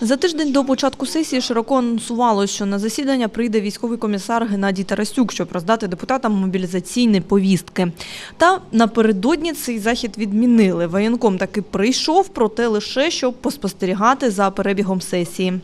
За тиждень до початку сесії широко анонсувалося, що на засідання прийде військовий комісар Геннадій Тарасюк, щоб роздати депутатам мобілізаційні повістки. Та напередодні цей захід відмінили. Воєнком таки прийшов, проте лише щоб поспостерігати за перебігом сесії.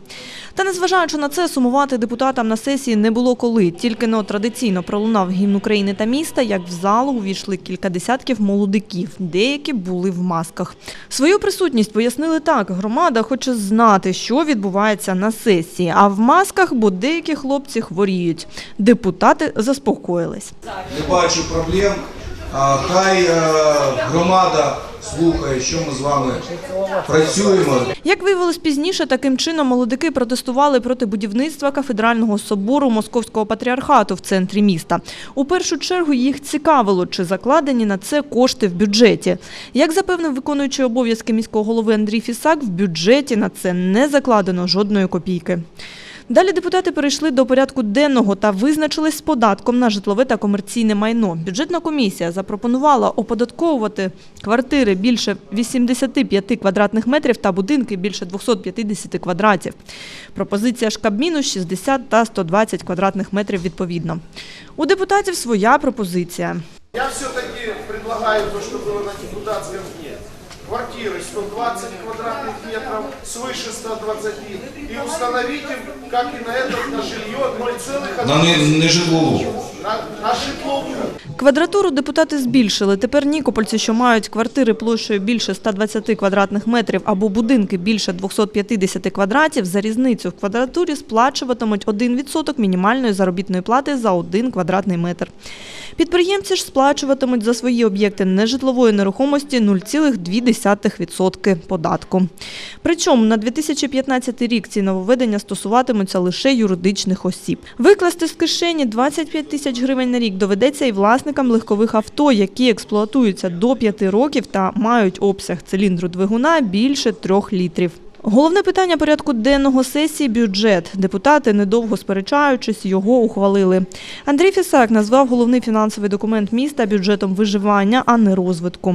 Та незважаючи на це, сумувати депутатам на сесії не було коли. Тільки но традиційно пролунав гімн України та міста, як в залу увійшли кілька десятків молодиків. Деякі були в масках. Свою присутність пояснили так. Громада хоче знати, що відбувається на сесії, а в масках, бо деякі хлопці хворіють. Депутати заспокоїлись. Не бачу проблем. Хай е, громада слухає, що ми з вами працюємо. Як виявилось пізніше, таким чином молодики протестували проти будівництва кафедрального собору Московського патріархату в центрі міста. У першу чергу їх цікавило, чи закладені на це кошти в бюджеті. Як запевнив виконуючий обов'язки міського голови Андрій Фісак, в бюджеті на це не закладено жодної копійки. Далі депутати перейшли до порядку денного та визначились з податком на житлове та комерційне майно. Бюджетна комісія запропонувала оподатковувати квартири більше 85 квадратних метрів та будинки більше 250 квадратів. Пропозиція ж Кабміну 60 та 120 квадратних метрів відповідно. У депутатів своя пропозиція. Я все-таки предлагаю депутатском дне Квартиры 120 квадратных метров, свыше 120, и установить им, как и на этот, на жилье 0,1 На не- нежитлову. на, на житловую. Квадратуру депутати збільшили. Тепер нікопольці, що мають квартири площею більше 120 квадратних метрів або будинки більше 250 квадратів, за різницю в квадратурі сплачуватимуть 1% мінімальної заробітної плати за один квадратний метр. Підприємці ж сплачуватимуть за свої об'єкти нежитлової нерухомості 0,2% податку. Причому на 2015 рік ці нововведення стосуватимуться лише юридичних осіб. Викласти з кишені 25 тисяч гривень на рік доведеться і власникам легкових авто, які експлуатуються до 5 років та мають обсяг циліндру двигуна більше 3 літрів. Головне питання порядку денного сесії – бюджет. Депутати, недовго сперечаючись, його ухвалили. Андрій Фісак назвав головний фінансовий документ міста бюджетом виживання, а не розвитку.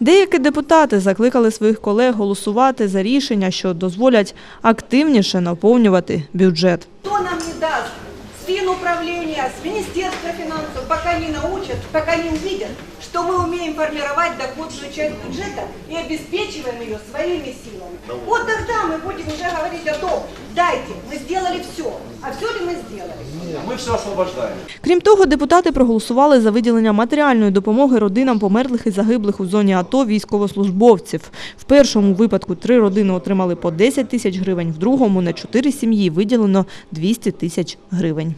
Деякі депутати закликали своїх колег голосувати за рішення, що дозволять активніше наповнювати бюджет. Кто нам не даст с финуправления, с Министерства финансов, пока не научат, пока не увидят, что мы умеем формировать доходную часть бюджета и обеспечиваем ее своими силами. Вот тогда мы будем уже говорить о том, дайте, мы сделали все. А все ли мы сделали? Мы все освобождаем. Крім того, депутати проголосували за виділення матеріальної допомоги родинам померлих і загиблих у зоні АТО військовослужбовців. В першому випадку три родини отримали по 10 тисяч гривень, в другому на чотири сім'ї виділено 200 тисяч гривень.